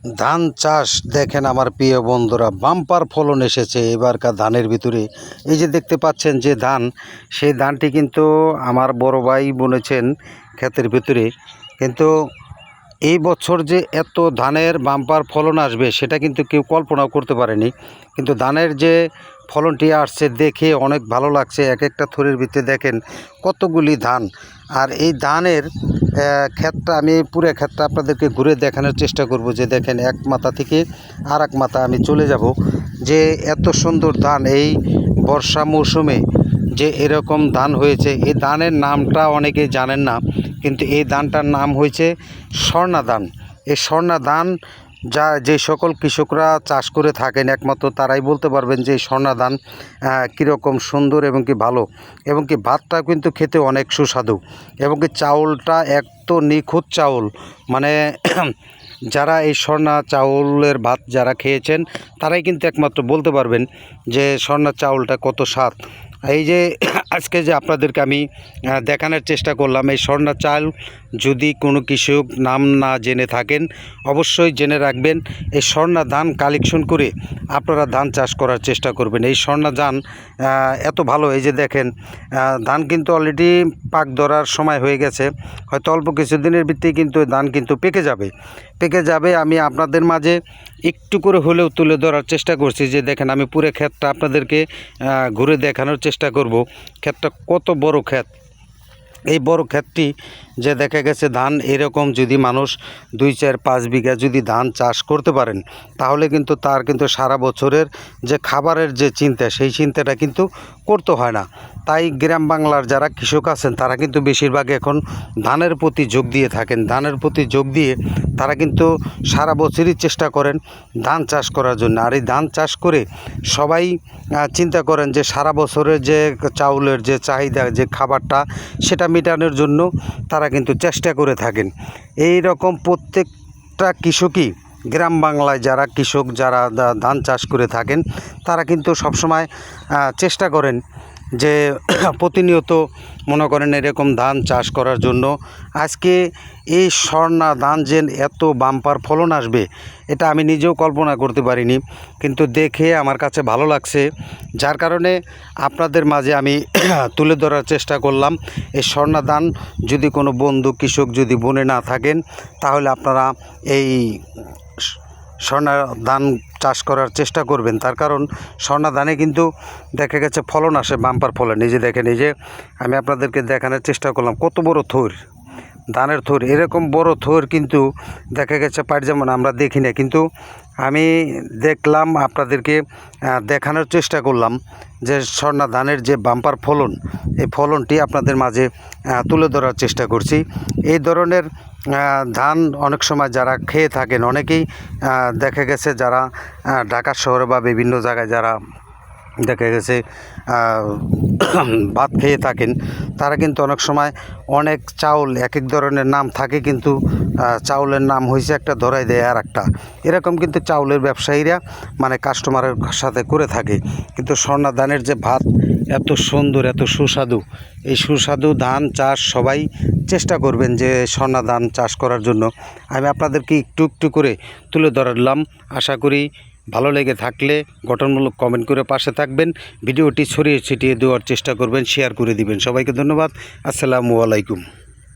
ধান চাষ দেখেন আমার প্রিয় বন্ধুরা, বাম্পার ফলন এসেছে এবারকার ধানের ভিতরে। এই যে দেখতে পাচ্ছেন যে ধান, সেই ধানটি কিন্তু আমার বড় ভাই বুনেছেন ক্ষেতের ভিতরে। কিন্তু এই বছর যে এত ধানের বাম্পার ফলন আসবে, সেটা কিন্তু কেউ কল্পনাও করতে পারেনি। কিন্তু ধানের যে ফলনটি আসছে দেখে অনেক ভালো লাগছে। এক একটা থরের ভিতরে দেখেন কতগুলি ধান। আর এই ধানের ক্ষেতটা, আমি পুরো ক্ষেতটা আপনাদেরকে ঘুরে দেখানোর চেষ্টা করব যে দেখেন এক মাথা থেকে আর এক মাথা আমি চলে যাব। যে এত সুন্দর ধান এই বর্ষা মৌসুমে যে এরকম ধান হয়েছে, এই ধানের নামটা অনেকে জানেন না, কিন্তু এই ধানটার নাম হয়েছে স্বর্ণা ধান এই স্বর্ণা ধান যা যে সকল কৃষকরা চাষ করে থাকেন একমাত্র তারাই বলতে পারবেন যে এই স্বর্ণা ধান কীরকম সুন্দর এবং কি ভালো। এবং কি ভাতটা কিন্তু খেতে অনেক সুস্বাদু। এবং কি চাউলটা এক তো নিখুঁত চাউল। মানে যারা এই স্বর্ণা চাউলের ভাত যারা খেয়েছেন, তারাই কিন্তু একমাত্র বলতে পারবেন যে স্বর্ণা চাউলটা কত স্বাদ। এই যে আজকে যে আপনাদেরকে আমি দেখানোর চেষ্টা করলাম, এই স্বর্ণা চাল যদি কোনো কৃষক নাম না জেনে থাকেন, অবশ্যই জেনে রাখবেন, এই স্বর্ণা ধান কালেকশন করে আপনারা ধান চাষ করার চেষ্টা করবেন। এই স্বর্ণা ধান এত ভালো, এই যে দেখেন ধান কিন্তু অলরেডি পাক ধরার সময় হয়ে গেছে। হয়তো অল্প কিছুদিনের ভিত্তিতে কিন্তু ধান কিন্তু পেকে যাবে। পেকে যাবে, আমি আপনাদের মাঝে একটু করে হলেও তুলে ধরার চেষ্টা করছি। যে দেখেন, আমি পুরো ক্ষেতটা আপনাদেরকে ঘুরে দেখানোর চেষ্টা করব। ক্ষেতটা কত বড় ক্ষেত? এই বড় ক্ষেতটি যে দেখা গেছে ধান, এরকম যদি মানুষ দুই চার পাঁচ বিঘা যদি ধান চাষ করতে পারেন, তাহলে কিন্তু তার কিন্তু সারা বছরের যে খাবারের যে চিন্তা, সেই চিন্তাটা কিন্তু করতে হয় না। তাই গ্রাম বাংলার যারা কৃষক আছেন, তারা কিন্তু বেশিরভাগ এখন ধানের প্রতি যোগ দিয়ে থাকেন। ধানের প্রতি যোগ দিয়ে তারা কিন্তু সারা বছরই চেষ্টা করেন ধান চাষ করার জন্য। আর এই ধান চাষ করে সবাই চিন্তা করেন যে সারা বছরের যে চাউলের যে চাহিদা যে খাবারটা, সেটা মেটানোর জন্য তারা কিন্তু চেষ্টা করে থাকেন। এই রকম প্রত্যেকটা কৃষকই গ্রাম বাংলায় যারা কৃষক, যারা ধান চাষ করে থাকেন, তারা কিন্তু সবসময় চেষ্টা করেন যে প্রতিনিয়ত মনে করেন এরকম ধান চাষ করার জন্য আজকে এই স্বর্ণা ধান যে এত বাম্পার ফলন আসবে, এটা আমি নিজেও কল্পনা করতে পারিনি। কিন্তু দেখে আমার কাছে ভালো লাগছে, যার কারণে আপনাদের মাঝে আমি তুলে ধরার চেষ্টা করলাম। এই স্বর্ণা ধান যদি কোনো বন্ধু, কৃষক যদি বনে না থাকেন, তাহলে আপনারা এই স্বর্ণা ধান চাষ করার চেষ্টা করবেন। তার কারণ স্বর্ণা ধানে কিন্তু দেখা গেছে ফলন আসে, বাম্পার ফলন। নিজে এই যে আমি আপনাদেরকে দেখানোর চেষ্টা করলাম, কত বড় থর, ধানের থর। এরকম বড় থর কিন্তু দেখা গেছে পাট যেমন আমরা দেখি না। কিন্তু আমি দেখলাম, আপনাদেরকে দেখানোর চেষ্টা করলাম যে স্বর্ণা ধানের যে বাম্পার ফলন, এই ফলনটি আপনাদের মাঝে তুলে ধরার চেষ্টা করছি। এই ধরনের ধান অনেক সময় যারা খেয়ে থাকেন, অনেকেই দেখা গেছে যারা ঢাকা শহরে বা বিভিন্ন জায়গায় যারা দেখা গেছে ভাত খেয়ে থাকেন, তারা কিন্তু অনেক সময় অনেক চাউল এক এক ধরনের নাম থাকে কিন্তু চাউলের নাম হয়েছে একটা ধরাই দেয় আর একটা। এরকম কিন্তু চাউলের ব্যবসায়ীরা মানে কাস্টমারের সাথে করে থাকে। কিন্তু স্বর্ণা ধানের যে ভাত এত সুন্দর, এত সুস্বাদু। এই সুস্বাদু ধান চাষ সবাই চেষ্টা করবেন যে স্বর্ণা ধান চাষ করার জন্য। আমি আপনাদেরকে একটু একটু করে তুলে ধরলাম। আশা করি ভালো লেগে থাকলে গঠনমূলক কমেন্ট করে পাশে থাকবেন। ভিডিওটি ছড়িয়ে ছিটিয়ে দেওয়ার চেষ্টা করবেন শেয়ার করে দিবেন। সবাইকে ধন্যবাদ। আসসালামু আলাইকুম।